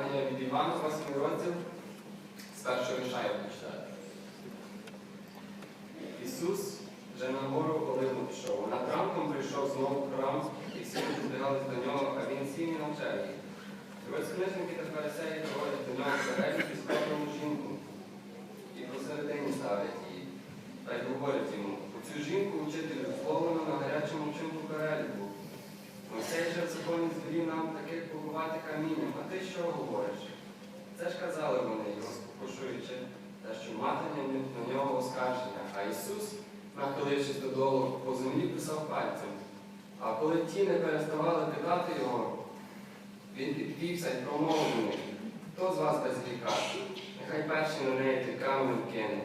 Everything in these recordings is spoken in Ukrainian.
Євангелія від Івана, 8 розділ, з першого вірша я. Ісус вже на гору Оливну пішов. Над ранком прийшов знову храм, і всі збігались до нього, а він сів і навчав їх. І ось книжники та фарисеї проводять до нього перелік і спробуємо жінку. І посередині ставлять її. Та й говорять йому, цю жінку учителю зловлено на гарячому вчинку переліку. Що говориш? Це ж казали вони його, спокушуючи, та що матимуть на нього оскарження. А Ісус, нахилившись додолу, по землі писав пальцем. А коли ті не переставали питати його, він підвівся й промовив хто з вас без гріха? Нехай перший на неї ти каменем кине.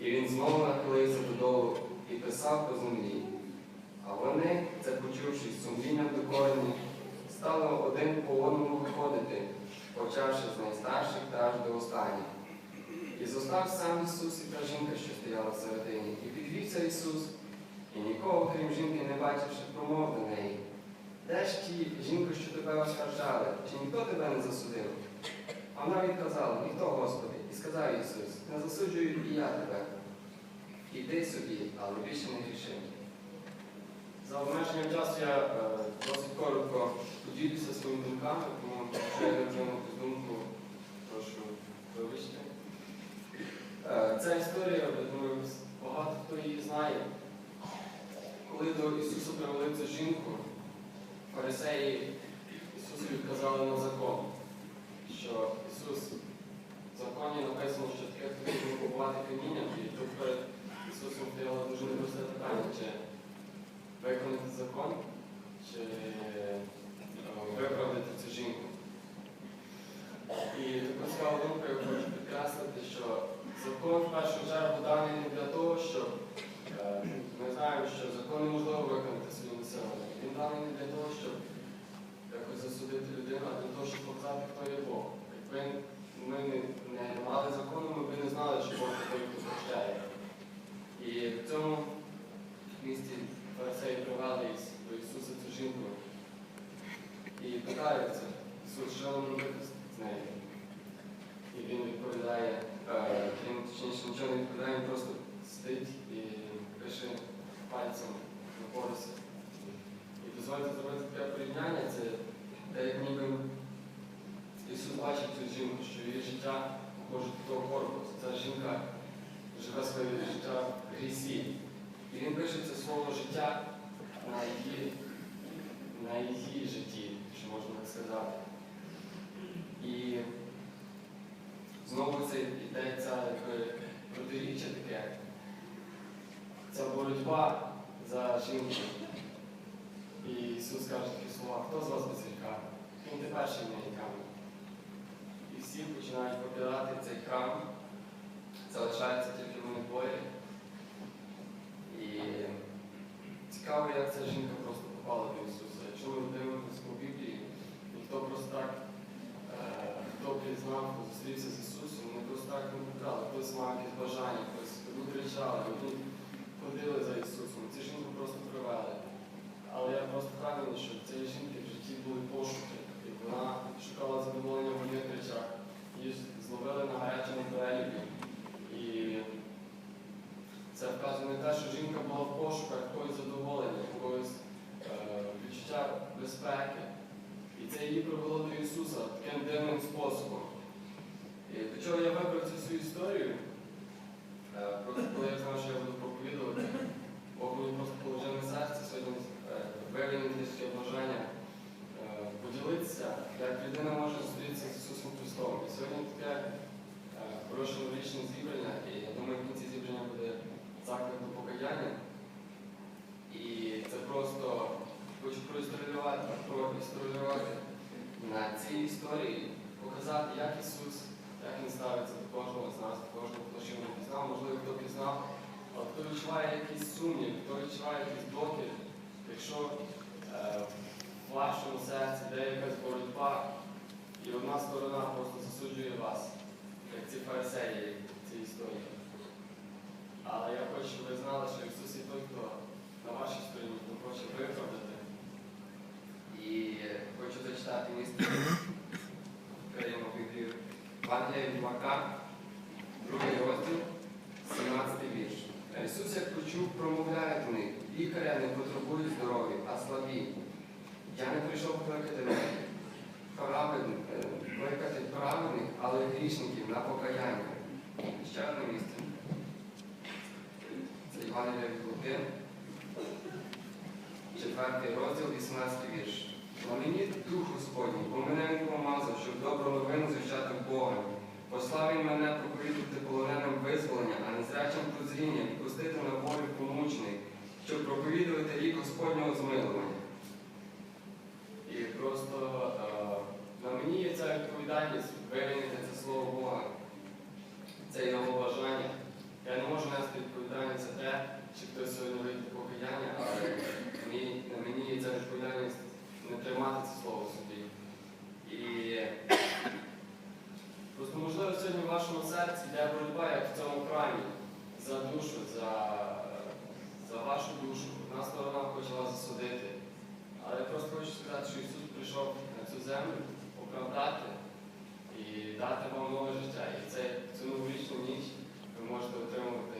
І він знову нахилився додолу і писав по землі. А вони, це почувши сумлінням докорені, стали один по одному виходити, почавши з найстарших та аж до останніх. І зостав сам Ісус і та жінка, що стояла всередині, і підвівся Ісус, і нікого, крім жінки, не бачивши, промов до неї. Де ж ті, жінко, що тебе оскаржали, чи ніхто тебе не засудив? А вона відказала, ніхто, Господи, і сказав Ісус, не засуджую і я тебе. Іди собі, але більше За часу я е, досить коротко поділюся своїми думками, тому якщо я не якусь думку, прошу вибачте. Ця історія, я думаю, багато хто її знає. Коли до Ісуса привели цю жінку, фарисеї Ісусу відказали на закон, що Ісус в законі написано, що таке потрібно побувати камінням, і тут перед Ісусом стояло дуже непросте питання, чи виконати закон, чи е, виправдати цю жінку. І таку цікаву думку я хочу підкреслити, що закон в першу чергу даний не для того, щоб е, ми знаємо, що закон неможливо виконати своїм силами. Він даний не для того, щоб якось засудити людину, а для того, щоб показати, хто є Бог. Якби ми не, мали закону, ми б не знали, що Бог такий, хто прощає. І в цьому місці фарисеї привели Іс- до Ісуса цю жінку і питаються, Ісус, що нам робити з нею? І він відповідає, е, він точніше нічого не відповідає, він просто сидить і пише пальцем на поросі. І дозвольте зробити таке порівняння, це як ніби Ісус бачить цю жінку, що її життя похоже до того корпусу. Ця жінка живе своє життя в грісі. І він пише це слово життя на її, на її житті, що можна так сказати. І знову це йдеться протиріччя таке. Ця боротьба за жінку. І Ісус каже такі слова, хто з вас без гріха? Він перший мені камінь. І всі починають попирати цей храм. Залишаються тільки вони двоє. І цікаво, як ця жінка просто попала до Ісуса. Якщо ми дивимося по Біблії, ніхто просто так, е, хто зустрівся з Ісусом, вони просто так не потрапили. Хтось мав якісь бажання, хтось одні кричали, одні ходили за Ісусом. ці жінки просто привели. Але я просто впевнений, що цієї жінки в житті були пошуки, і вона шукала задоволення в одних речах. Її зловили на гарячому переліку. І це вказує на те, що жінка була в пошуках якогось задоволення, якогось е, відчуття безпеки. І це її привело до Ісуса таким дивним способом. І до чого я вибрав цю всю історію? Е, просто коли я знав, що я буду проповідувати, Бог мені просто положив на серце сьогодні е, виявлене таке бажання е, поділитися, як людина може зустрітися з Ісусом Христом. І сьогодні таке е, хороше новорічне зібрання, і я думаю, в кінці зібрання буде заклик до покаяння. І це просто хочу проісторіювати, проісторіювати на цій історії, показати, як Ісус, як Він ставиться до кожного з нас, до кожного, хто ще не пізнав, можливо, хто пізнав, але хто відчуває якийсь сумнів, хто відчуває якийсь докір, якщо е, в вашому серці де якась боротьба, і одна сторона просто засуджує вас, як ці фарисеї цій історії. Але я хочу, щоб ви знали, що Ісус є той, хто на вашій стороні, хто хоче виправдати. І хочу зачитати місце Каримо Євангелія від Марка, другий розділ, 17 вірш. Ісус, як почув, промовляє до них, лікаря не потребують здоров'я, а слабі. Я не прийшов кликати праведних, е, кликати праведних, але грішників на покаяння. Ще місце. Це від Луки, 4 розділ, 18 вірш. На мені Дух Господній, бо мене він помазав, щоб добру новину звіщати Бога. Послав він мене проповідувати полоненим визволення, а незрячим прозріння, і пустити на волю помучених, щоб проповідувати рік Господнього змилування. І просто е, на мені є ця відповідальність вивільнити це слово Бога. Це його бажання. Я не можу нести відповідальність за те, чи хтось сьогодні вийде покаяння, але мені, на мені є ця відповідальність не тримати це слово в собі. І просто можливо сьогодні в вашому серці йде боротьба, як в цьому храмі, за душу, за, за Одна сторона вас засудити. Але я просто хочу сказати, що Ісус прийшов на цю землю оправдати і дати вам нове життя. І це цю новорічну ніч ви можете отримати